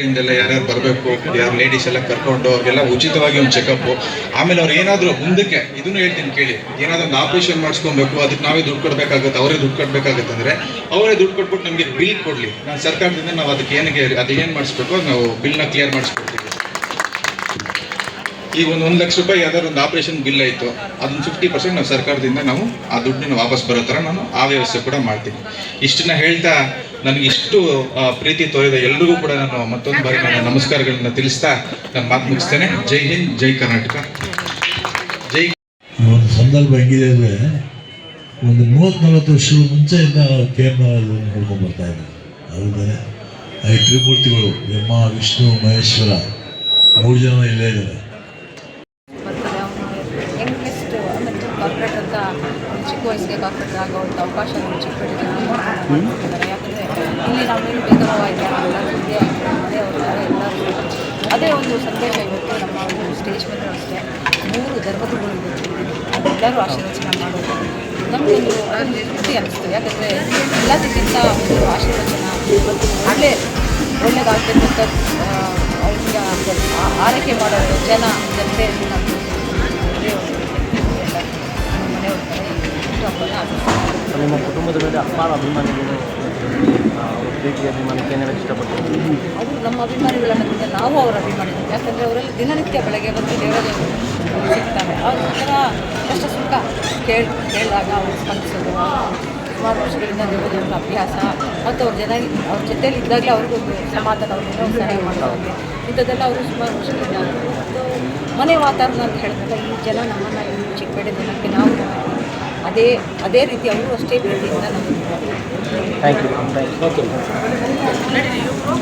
ಕಡೆಯಿಂದೆಲ್ಲ ಯಾರ್ಯಾರು ಬರಬೇಕು, ಯಾರು ಲೇಡೀಸ್ ಎಲ್ಲ ಕರ್ಕೊಂಡು, ಅವ್ರಿಗೆಲ್ಲ ಉಚಿತವಾಗಿ ಒಂದು ಚೆಕಪ್ ಆಮೇಲೆ ಅವ್ರು ಏನಾದರೂ ಮುಂದಕ್ಕೆ ಇದನ್ನು ಹೇಳ್ತೀನಿ ಕೇಳಿ. ಏನಾದರೂ ಒಂದು ಆಪರೇಷನ್ ಮಾಡಿಸ್ಕೊಬೇಕು, ಅದಕ್ಕೆ ನಾವೇ ದುಡ್ಡು ಕೊಡಬೇಕಾಗುತ್ತೆ ಅವರೇ ದುಡ್ಡು ಕೊಡಬೇಕಾಗುತ್ತೆ ಅಂದರೆ ಅವರೇ ದುಡ್ಡು ಕೊಟ್ಬಿಟ್ಟು ನಮಗೆ ಬಿಲ್ ಕೊಡಲಿ. ನಾನು ಸರ್ಕಾರದಿಂದ ನಾವು ಅದಕ್ಕೆ ಏನಿಗೆ ಅದು ಏನು ಮಾಡಿಸ್ಬೇಕು, ನಾವು ಬಿಲ್ನ ಕ್ಲಿಯರ್ ಮಾಡಿಸ್ಕೊಡ್ತೀವಿ. ಈಗ ಒಂದು ಒಂದು ಲಕ್ಷ ರೂಪಾಯಿ ಯಾವ್ದಾದ್ರು ಒಂದು ಆಪರೇಷನ್ ಬಿಲ್ ಆಯಿತು ಅದನ್ನ ಫಿಫ್ಟಿ ಪರ್ಸೆಂಟ್ ನಾವು ಸರ್ಕಾರದಿಂದ ನಾವು ಆ ದುಡ್ಡನ್ನು ವಾಪಸ್ ಬರೋ ಥರ ನಾನು ಆ ವ್ಯವಸ್ಥೆ ಕೂಡ ಮಾಡ್ತೀನಿ. ಇಷ್ಟನ್ನ ಹೇಳ್ತಾ ನನಗೆ ಇಷ್ಟು ಪ್ರೀತಿ ತೋರಿದ ಎಲ್ರಿಗೂ ಕೂಡ ನಾನು ಮತ್ತೊಂದು ಬಾರಿ ನನ್ನ ನಮಸ್ಕಾರಗಳನ್ನು ತಿಳಿಸ್ತಾ ನಾನು ಮಾತು ಮುಗಿಸ್ತೇನೆ. ಜೈ ಹಿಂದ್, ಜೈ ಕರ್ನಾಟಕ. ಜೈ ಒಂದು ಸಂದರ್ಭ ಹೆಂಗಿದೆ ಅಂದರೆ ಒಂದು ಮೂವತ್ತು ನಲವತ್ತು ವರ್ಷದ ಮುಂಚೆಯಿಂದ ಕೇರಳ ನೋಡ್ಕೊಂಡು ಬರ್ತಾ ಇದ್ದಾರೆ ಅದೇ ಐದು ತ್ರಿಮೂರ್ತಿಗಳು ಬ್ರಹ್ಮ ವಿಷ್ಣು, ಮಹೇಶ್ವರ, ಮೂರು ಜನ ಇಲ್ಲೇ ಇದ್ದಾರೆ. ಒಂದು ಚಿಕ್ಕ ವಯಸ್ಸಿಗೆ ಕಾರ್ಪೊರೇಟ್ ಆಗುವಂಥ ಅವಕಾಶ ಚಿಕ್ಕಪೇಟೆಗೆ ಯಾಕಂದರೆ ಇಲ್ಲಿ ನಾವು ಏನು ಭಾವ ಇಲ್ಲ ಎಲ್ಲ ಒಂದೇ ಮನೆಯವ್ರಿದ್ದಾರೆ ಎಲ್ಲರೂ ಅದೇ ಒಂದು ಸಂದೇಶ ಇವತ್ತು ನಮ್ಮ ಒಂದು ಸ್ಟೇಜ್ ಮೇಲೆ ಅಷ್ಟೇ ಮೂರು ಧರ್ಮದಗಳು ಇವತ್ತು ಎಲ್ಲರೂ ಆಶೀರ್ವಚನ ಮಾಡೋದು ನಮಗೊಂದು ಅದರಲ್ಲಿ ಖುಷಿ ಅನಿಸ್ತು ಯಾಕಂದರೆ ಎಲ್ಲದಕ್ಕಿಂತ ಒಂದು ಆಶೀರ್ವಚನ ಮತ್ತು ಒಳ್ಳೆ ಒಳ್ಳೆದಾಗಬೇಕು ಅಂತ ಅವ್ರಿಗೆ ಆ- ಆರೈಕೆ ಮಾಡೋದು ಜನ ಜನತೆ ನಮ್ಮದು ನಿಮ್ಮ ಕುಟುಂಬದ ಮೇಲೆ ಅಪಾರ ಅಭಿಮಾನಿಗಳು ಪ್ರೀತಿ ಅಭಿಮಾನಕ್ಕೆ ಏನಾದ್ರು ಇಷ್ಟಪಡ್ತೀವಿ ಅವರು ನಮ್ಮ ಅಭಿಮಾನಿಗಳನ್ನೋದ್ರಿಂದ ನಾವು ಅವರ ಅಭಿಮಾನಿಗಳು. ಯಾಕಂದರೆ ಅವರಲ್ಲಿ ದಿನನಿತ್ಯ ಬೆಳಗ್ಗೆ ಬಂದು ದೇವರಲ್ಲಿ ಸಿಗ್ತಾರೆ. ಅವ್ರ ಒಂಥರ ಕಷ್ಟ ಸುಖ ಕೇಳಿ, ಕೇಳಿದಾಗ ಅವರು ಸ್ಪಂದಿಸೋದು. ಸುಮಾರು ವರ್ಷಗಳಿಂದ ದೇವರದೇವರ ಅಭ್ಯಾಸ. ಮತ್ತು ಅವ್ರ ಜನ, ಅವ್ರ ಜೊತೆಲಿ ಇದ್ದಾಗಲೇ ಅವ್ರಿಗೊಂದು ಸಮಾಧಾನ ಅವ್ರಿಗೆ ಸಹಾಯ ಮಾಡೋದು ಇಂಥದ್ದೆಲ್ಲ ಅವರು ಸುಮಾರು ವರ್ಷಗಳಿಂದ ಮನೆ ವಾತಾವರಣ ಅಂತ ಹೇಳಿದಾಗ ಈ ಜನ ನಮ್ಮನ್ನು ಚಿಕ್ಕಪೇಟೆ ಜನಕ್ಕೆ ನಾವು ಅದೇ ಅದೇ ರೀತಿ ಅವರು ಅಷ್ಟೇ ಪ್ರೀತಿಯಿಂದ ನಮಗೆ ಥ್ಯಾಂಕ್ ಯು ಯು